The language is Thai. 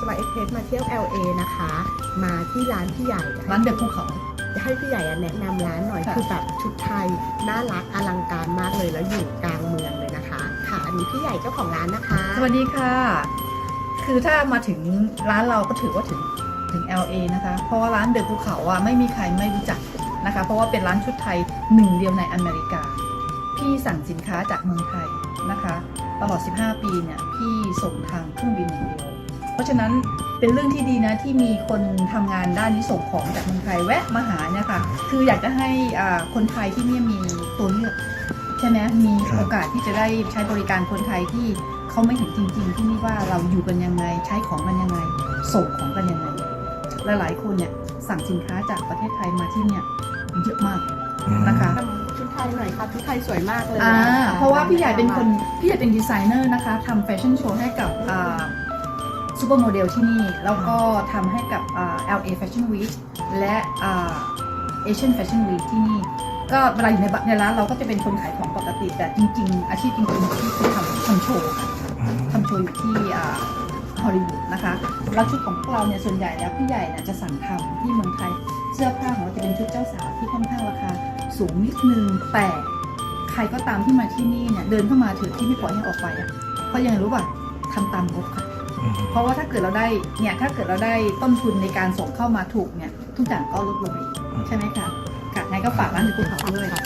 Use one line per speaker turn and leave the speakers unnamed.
สบายเอ็กเพรสมาเที่ยว LA นะคะ มาที่ร้านพี่ใหญ่
ร้านเด็กภูเขา
ให้พี่ใหญ่อะแนะนำร้านหน่อย
ค่ะ
คือแบบชุดไทยน่ารักอลังการมากเลยแล้วอยู่กลางเมืองเลยนะคะ ค่ะอันนี้พี่ใหญ่เจ้าของร้านนะคะ
สวัสดีค่ะ คือถ้ามาถึงร้านเราก็ถือว่าถึงถึง LA นะคะ เพราะว่าร้านเดอะภูเขาอะไม่มีใครไม่รู้จักนะคะ เพราะว่าเป็นร้านชุดไทยหนึ่งเดียวในอเมริกา พี่สั่งสินค้าจากเมืองไทยนะคะ ตลอด 15 ปีเนี่ยพี่ส่งทางเครื่องบินอย่างเดียว เพราะฉะนั้นเป็นเรื่องที่ดีนะที่มีคนทำงานด้านนี้ส่งของจากเมืองไทยแวะมาหาเนี่ยค่ะคืออยากจะให้อ่าคนไทยที่เนี่ยมีตัวเลือกใช่ไหมมี
ครับ
โอกาสที่จะได้ใช้บริการคนไทยที่เขาไม่เห็นจริง ๆ ที่นี่ว่าเราอยู่กันยังไงใช้ของกันยังไงส่งของกันยังไงหลายๆคนเนี่ยสั่งสินค้าจากประเทศไทยมาที่เนี่ยเยอะมากนะคะ
ทำชุดไทยหน่อยค่ะชุดไทยสวยมากเลย
อ่า
นะคะ
เพราะว่าพี่ใหญ่เป็นคนพี่ใหญ่เป็นดีไซเนอร์นะคะทำแฟชั่นโชว์ให้กับ ซูเปอร์โมเดลที่นี่ แล้วก็ทำให้กับอ่า LA Fashion Week และอ่า Asian Fashion Week ที่นี่ ก็เวลาอยู่ในบในร้านเราก็จะเป็นคนขายของปกติ แต่จริง ๆ อาชีพจริงๆที่คือทำทำโชว์ค่ะทำโชว์อยู่ที่ฮอลลีวูดนะคะแล้วชุดของพวกเราเนี่ยส่วนใหญ่แล้วพี่ใหญ่เนี่ยจะสั่งทำที่เมืองไทย เสื้อผ้าของเราจะเป็นชุดเจ้าสาวที่ค่อนข้างราคาสูงนิดนึงแต่ใครก็ตามที่มาที่นี่เนี่ยเดินเข้ามาถือที่ไม่ปล่อยให้ออกไปอะเพราะยังไงรู้ป่ะทำตามงบค่ะ เพราะว่าถ้าเกิดเราได้เนี่ยถ้าเกิดเราได้ต้นทุนในการส่งเข้ามาถูกเนี่ยทุกอย่างก็ลดลงอีกใช่ไหมคะค่ะงั้นก็ฝากร้านในภูเขาด้วย
ครับ